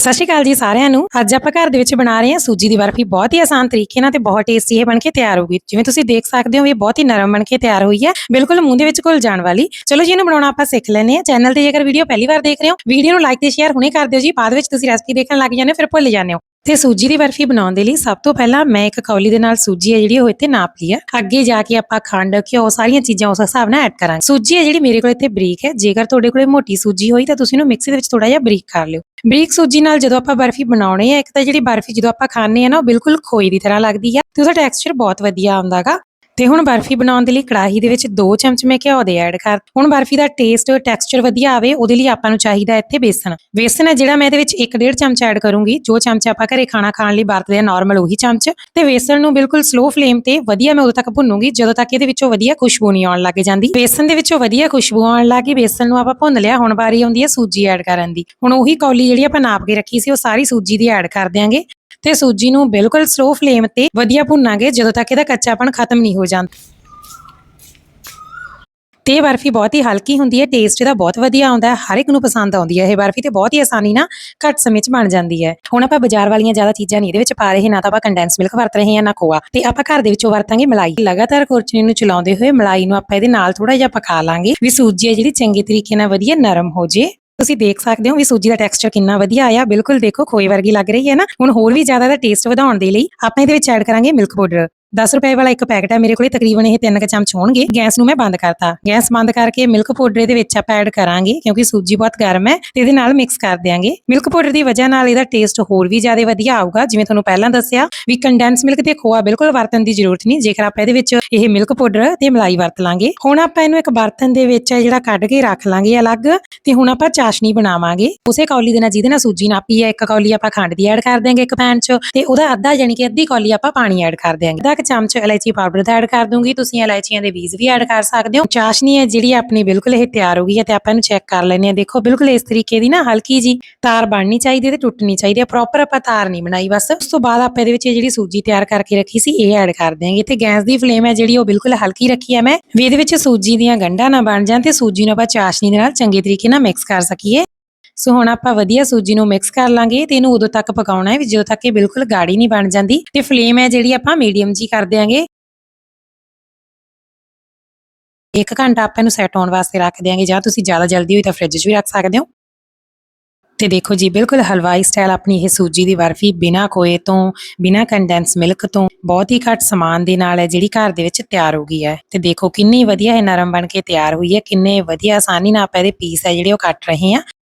ਸਤਿ ਸ਼੍ਰੀ ਅਕਾਲ ਜੀ ਸਾਰਿਆਂ ਨੂੰ। ਅੱਜ ਆਪਾਂ ਘਰ ਦੇ ਵਿੱਚ ਬਣਾ ਰਹੇ ਹਾਂ ਸੂਜੀ ਦੀ ਬਰਫੀ। ਬਹੁਤ ਹੀ ਆਸਾਨ ਤਰੀਕੇ ਨਾਲ ਤੇ ਬਹੁਤ ਟੇਸਟੀ ਇਹ ਬਣ ਕੇ ਤਿਆਰ ਹੋਊਗੀ ਜਿਵੇਂ ਤੁਸੀਂ ਦੇਖ ਸਕਦੇ ਹੋ, ਇਹ ਬਹੁਤ ਹੀ ਨਰਮ ਬਣ ਕੇ ਤਿਆਰ ਹੋਈ ਹੈ। ਬਿਲਕੁਲ ਮੂੰਹ ਦੇ ਵਿੱਚ ਘੁਲ ਜਾਣ ਵਾਲੀ। ਚਲੋ ਜੀ, ਇਹਨੂੰ ਬਣਾਉਣਾ ਆਪਾਂ ਸਿੱਖ ਲੈਨੇ ਆ ਚੈਨਲ ਤੇ ਜੇਕਰ ਵੀਡੀਓ ਪਹਿਲੀ ਵਾਰ ਦੇਖ ਰਹੇ ਹੋ ਵੀਡੀਓ ਨੂੰ ਲਾਈਕ ਤੇ ਸ਼ੇਅਰ ਹੁਣੇ ਕਰ ਦਿਓ ਜੀ। ਬਾਅਦ ਵਿੱਚ ਤੁਸੀਂ ਰੈਸਪੀ ਦੇਖਣ ਲੱਗ ਜਾਂਦੇ ਹੋ, ਫਿਰ ਭੁੱਲ ਜਾਂਦੇ ਹੋ। ਤੇ ਸੂਜੀ ਦੀ ਬਰਫੀ ਬਣਾਉਣ ਦੇ ਲਈ ਸਭ ਤੋਂ ਪਹਿਲਾਂ ਮੈਂ ਇੱਕ ਕੌਲੀ ਦੇ ਨਾਲ ਸੂਜੀ ਹੈ ਜਿਹੜੀ ਉਹ ਇੱਥੇ ਨਾਪ ਲਈ ਹੈ। ਅੱਗੇ ਜਾ ਕੇ ਆਪਾਂ ਖੰਡ, ਘਿਓ ਸਾਰੀਆਂ ਚੀਜ਼ਾਂ ਉਸ ਹਿਸਾਬ ਨਾਲ ਐਡ ਕਰਾਂਗੇ। ਸੂਜੀ ਹੈ ਜਿਹੜੀ ਮੇਰੇ ਕੋਲ ਇੱਥੇ ਬਰੀਕ ਹੈ। ਜੇਕਰ ਤੁਹਾਡੇ ਕੋਲੇ ਮੋਟੀ ਸੂਜੀ ਹੋਈ ਤਾਂ ਤੁਸੀਂ ਇਹਨੂੰ ਮਿਕਸੀ ਦੇ ਵਿੱਚ ਥੋੜਾ ਜਿਹਾ ਬਰੀਕ ਕਰ ਲਿਓ। ਬਰੀਕ ਸੂਜੀ ਨਾਲ ਜਦੋਂ ਆਪਾਂ ਬਰਫੀ ਬਣਾਉਣੀ ਹੈ, ਇੱਕ ਤਾਂ ਜਿਹੜੀ ਬਰਫੀ ਜਦੋਂ ਆਪਾਂ ਖਾਣੇ ਆ ਨਾ, ਉਹ ਬਿਲਕੁਲ ਖੋਈ ਦੀ ਤਰ੍ਹਾਂ ਲੱਗਦੀ ਆ ਤੇ ਉਹਦਾ ਟੈਕਸਚਰ ਬਹੁਤ ਵਧੀਆ ਆਉਂਦਾਗਾ। ਤੇ ਹੁਣ ਬਰਫੀ ਬਣਾਉਣ ਦੇ ਲਈ ਕੜਾਹੀ ਦੇ ਵਿੱਚ 2 ਚਮਚ ਮੈਂ ਘਿਓ ਦੇ ਐਡ ਕਰ ਹੁਣ ਬਰਫੀ ਦਾ ਟੇਸਟ ਟੈਕਸਚਰ ਵਧੀਆ ਆਵੇ, ਉਹਦੇ ਲਈ ਆਪਾਂ ਨੂੰ ਚਾਹੀਦਾ ਇੱਥੇ ਬੇਸਣ ਬੇਸਣ ਹੈ ਜਿਹੜਾ ਮੈਂ ਇਹਦੇ ਵਿੱਚ 1.5 ਚਮਚ ਐਡ ਕਰੂੰਗੀ। ਜੋ ਚਮਚ ਆਪਾਂ ਘਰੇ ਖਾਣਾ ਖਾਣ ਲਈ ਵਰਤਦੇ ਆ ਨਾਰਮਲ ਉਹੀ ਚਮਚ। ਤੇ ਬੇਸਨ ਨੂੰ ਬਿਲਕੁਲ ਸਲੋ ਫਲੇਮ ਤੇ ਵਧੀਆ ਮੈਂ ਉਦੋਂ ਤੱਕ ਭੁੰਨੂਗੀ, ਜਦੋਂ ਤੱਕ ਇਹਦੇ ਵਿੱਚੋਂ ਵਧੀਆ ਖੁਸ਼ਬੂ ਨਹੀਂ ਆਉਣ ਲੱਗ ਜਾਂਦੀ। ਬੇਸਨ ਦੇ ਵਿੱਚੋਂ ਵਧੀਆ ਖੁਸ਼ਬੂ ਆਉਣ ਲੱਗੀ ਬੇਸਣ ਨੂੰ ਆਪਾਂ ਭੁੰਨ ਲਿਆ, ਹੁਣ ਵਾਰੀ ਆਉਂਦੀ ਹੈ ਸੂਜੀ ਐਡ ਕਰਨ ਦੀ। ਹੁਣ ਉਹੀ ਕੌਲੀ ਜਿਹੜੀ ਆਪਾਂ ਨਾਪ ਕੇ ਰੱਖੀ ਸੀ, ਉਹ ਸਾਰੀ ਸੂਜੀ ਦੀ ਐਡ ਕਰ ਦਿਆਂਗੇ। ਤੇ ਸੂਜੀ ਨੂੰ ਬਿਲਕੁਲ ਸਲੋ ਫਲੇਮ ਤੇ ਵਧੀਆ ਭੁੰਨਾਂਗੇ ਜਦੋਂ ਤੱਕ ਇਹਦਾ ਕੱਚਾਪਣ ਖਤਮ ਨਹੀਂ ਹੋ ਜਾਂਦਾ। ਤੇ ਬਰਫੀ ਬਹੁਤ ਹੀ ਹਲਕੀ ਹੁੰਦੀ ਹੈ ਟੇਸਟ ਇਹਦਾ ਬਹੁਤ ਵਧੀਆ ਆਉਂਦਾ ਹੈ, ਹਰ ਇੱਕ ਨੂੰ ਪਸੰਦ ਆਉਂਦੀ ਹੈ ਇਹ ਬਰਫੀ ਤੇ ਬਹੁਤ ਹੀ ਆਸਾਨੀ ਨਾਲ ਘੱਟ ਸਮੇਂ 'ਚ ਬਣ ਜਾਂਦੀ ਹੈ। ਹੁਣ ਆਪਾਂ ਬਾਜ਼ਾਰ ਵਾਲੀਆਂ ਜ਼ਿਆਦਾ ਚੀਜ਼ਾਂ ਨਹੀਂ ਇਹਦੇ ਵਿੱਚ ਪਾ ਰਹੇ, ਨਾ ਤਾਂ ਆਪਾਂ ਕੰਡੈਂਸ ਮਿਲਕ ਵਰਤ ਰਹੇ ਹਾਂ, ਨਾ ਖੋਆ। ਤੇ ਆਪਾਂ ਘਰ ਦੇ ਵਿੱਚੋਂ ਵਰਤਾਂਗੇ ਮਲਾਈ। ਲਗਾਤਾਰ ਕੁਰਚਣੀ ਨੂੰ ਚਲਾਉਂਦੇ ਹੋਏ ਮਲਾਈ ਨੂੰ ਆਪਾਂ ਇਹਦੇ ਨਾਲ ਥੋੜਾ ਜਿਹਾ ਪਕਾ ਲਾਂਗੇ, ਵੀ ਸੂਜੀ ਹੈ ਜਿਹੜੀ ਚੰਗੇ ਤਰੀਕੇ ਨਾਲ ਵਧੀਆ ਨਰਮ ਹੋ ਜੇ। ਤੁਸੀਂ ਦੇਖ ਸਕਦੇ ਹੋ ਵੀ ਸੂਜੀ ਦਾ ਟੈਕਸਚਰ ਕਿੰਨਾ ਵਧੀਆ ਆਇਆ। ਬਿਲਕੁਲ ਦੇਖੋ ਖੋਏ ਵਰਗੀ ਲੱਗ ਰਹੀ ਹੈ ਨਾ। ਹੁਣ ਹੋਰ ਵੀ ਜ਼ਿਆਦਾ ਦਾ ਟੇਸਟ ਵਧਾਉਣ ਦੇ ਲਈ ਆਪਾਂ ਇਹਦੇ ਵਿੱਚ ਐਡ ਕਰਾਂਗੇ ਮਿਲਕ ਪਾਊਡਰ 10 ਰੁਪਏ ਵਾਲਾ ਇੱਕ ਪੈਕਟ ਹੈ ਮੇਰੇ ਕੋਲੇ ਤਕਰੀਬਨ ਇਹ 3 ਚਮਚ ਹੋਣਗੇ। ਗੈਸ ਨੂੰ ਮੈਂ ਬੰਦ ਕਰਤਾ। ਗੈਸ ਬੰਦ ਕਰਕੇ ਮਿਲਕ ਪਾਊਡਰ ਦੇ ਵਿੱਚ ਆਪਾਂ ਐਡ ਕਰਾਂਗੇ, ਕਿਉਂਕਿ ਸੂਜੀ ਬਹੁਤ ਗਰਮ ਹੈ ਤੇ ਇਹਦੇ ਨਾਲ ਮਿਕਸ ਕਰ ਦਿਆਂਗੇ। ਮਿਲਕ ਪਾਊਡਰ ਦੀ ਵਜ੍ਹਾ ਨਾਲ ਇਹਦਾ ਟੇਸਟ ਹੋਰ ਵੀ ਜ਼ਿਆਦਾ ਵਧੀਆ ਆਊਗਾ। ਜਿਵੇਂ ਤੁਹਾਨੂੰ ਪਹਿਲਾਂ ਦੱਸਿਆ, ਵੀ ਕੰਡੈਂਸ ਮਿਲਕ ਤੇ ਖੋਆ ਬਿਲਕੁਲ ਵਰਤਣ ਦੀ ਜ਼ਰੂਰਤ ਨਹੀਂ। ਜੇਕਰ ਆਪਾਂ ਇਹਦੇ ਵਿੱਚ ਇਹ ਮਿਲਕ ਪਾਊਡਰ ਤੇ ਮਲਾਈ ਵਰਤ ਲਾਂਗੇ, ਹੁਣ ਆਪਾਂ ਇਹਨੂੰ ਇੱਕ ਬਰਤਨ ਦੇ ਵਿੱਚ ਜਿਹੜਾ ਕੱਢ ਕੇ ਰੱਖ ਲਾਂਗੇ ਅਲੱਗ, ਤੇ ਹੁਣ ਆਪਾਂ ਚਾਸ਼ਨੀ ਬਣਾਵਾਂਗੇ। ਉਸੇ ਕੌਲੀ ਦੇ ਨਾਲ ਜਿਹਦੇ ਨਾਲ ਸੂਜੀ ਨਾਪੀ ਹੈ, ਇੱਕ ਕੌਲੀ ਆਪਾਂ ਖੰਡ ਦੀ ਐਡ ਕਰ ਦਿਆਂਗੇ ਇੱਕ ਪੈਨ 'ਚ, ਤੇ ਉਹਦਾ ਅੱਧਾ ਯਾਨੀ ਕਿ ਅੱਧੀ ਕੌਲੀ ਆਪਾਂ ਪਾਣੀ ਐਡ ਕਰ ਦਿਆਂਗੇ। ਅੱਧਾ ਕੁ ਚਮਚ ਇਲਾਇਚੀ ਪਾਊਡਰ ਦਾ ਐਡ ਕਰ ਦੂੰਗੀ। ਤੁਸੀਂ ਇਲਾਇਚੀਆਂ ਦੇ ਬੀਜ ਵੀ ਐਡ ਕਰ ਸਕਦੇ ਹੋ। ਚਾਸ਼ਨੀ ਹੈ ਜਿਹੜੀ ਆਪਣੀ ਬਿਲਕੁਲ ਇਹ ਤਿਆਰ ਹੋ ਗਈ ਹੈ ਤੇ ਆਪਾਂ ਇਹਨੂੰ ਚੈੱਕ ਕਰ ਲੈਂਦੇ ਹਾਂ। ਦੇਖੋ, ਬਿਲਕੁਲ ਇਸ ਤਰੀਕੇ ਦੀ ਨਾ ਹਲਕੀ ਜੀ ਤਾਰ ਬਣਨੀ ਚਾਹੀਦੀ ਹੈ ਤੇ ਟੁੱਟਣੀ ਚਾਹੀਦੀ ਹੈ। ਪ੍ਰੋਪਰ ਆਪਾਂ ਤਾਰ ਨਹੀਂ ਬਣਾਈ ਬਸ। ਉਸ ਤੋਂ ਬਾਅਦ ਆਪਾਂ ਇਹਦੇ ਵਿੱਚ ਜਿਹੜੀ ਸੂਜੀ ਤਿਆਰ ਕਰਕੇ ਰੱਖੀ ਸੀ, ਇਹ ਐਡ ਕਰ ਦਿਆਂਗੇ। ਤੇ ਗੈਸ ਦੀ ਫਲੇਮ ਹੈ ਜਿਹੜੀ ਉਹ ਬਿਲਕੁਲ ਹਲਕੀ ਰੱਖੀ ਹੈ ਮੈਂ। ਵੀ ਇਹਦੇ ਵਿੱਚ ਸੂਜੀ ਦੀਆਂ ਗੰਢਾਂ ਨਾ ਬਣ ਜਾਣ ਤੇ ਸੂਜੀ ਨੂੰ ਆਪਾਂ ਚਾਸ਼ਨੀ ਦੇ ਨਾਲ ਚੰਗੇ ਤਰੀਕੇ ਨਾਲ ਮਿਕਸ ਕਰ ਸਕੀਏ। ਸੋ ਹੁਣ ਆਪਾਂ ਵਧੀਆ ਸੂਜੀ ਨੂੰ ਮਿਕਸ ਕਰ ਲਾਂਗੇ ਤੇ ਇਹਨੂੰ ਉਦੋਂ ਤੱਕ ਪਕਾਉਣਾ ਹੈ ਵੀ ਜਦੋਂ ਤੱਕ ਇਹ ਬਿਲਕੁਲ ਗਾੜੀ ਨਹੀਂ ਬਣ ਜਾਂਦੀ ਤੇ ਫਲੇਮ ਹੈ ਜਿਹੜੀ ਆਪਾਂ ਮੀਡੀਅਮ ਜੀ ਕਰ ਦਿਆਂਗੇ। ਇੱਕ ਘੰਟਾ ਆਪਾਂ ਇਹਨੂੰ ਸੈਟ ਹੋਣ ਵਾਸਤੇ ਰੱਖ ਦਿਆਂਗੇ ਜਾਂ ਤੁਸੀਂ ਜ਼ਿਆਦਾ ਜਲਦੀ ਹੋਈ ਤਾਂ ਫ੍ਰਿਜ 'ਚ ਵੀ ਰੱਖ ਸਕਦੇ ਹੋ। ਤੇ ਦੇਖੋ ਜੀ, ਬਿਲਕੁਲ ਹਲਵਾਈ ਸਟਾਈਲ ਆਪਣੀ ਇਹ ਸੂਜੀ ਦੀ ਬਰਫੀ ਬਿਨਾ ਕੋਏ ਤੋਂ, ਬਿਨਾ ਕੰਡੈਂਸ ਮਿਲਕ ਤੋਂ ਬਹੁਤ ਹੀ ਘੱਟ ਸਮਾਨ ਦੇ ਨਾਲ ਹੈ ਜਿਹੜੀ ਘਰ ਦੇ ਵਿੱਚ ਤਿਆਰ ਹੋ ਗਈ ਹੈ। ਤੇ ਦੇਖੋ ਕਿੰਨੀ ਵਧੀਆ ਇਹ ਨਰਮ ਬਣ ਕੇ ਤਿਆਰ ਹੋਈ ਹੈ, ਕਿੰਨੇ ਵਧੀਆ ਆਸਾਨੀ ਨਾਲ ਆਪਾਂ ਇਹਦੇ ਪੀਸ ਹੈ ਜਿਹੜੇ ਉਹ ਕੱਟ ਰਹੇ ਹਾਂ।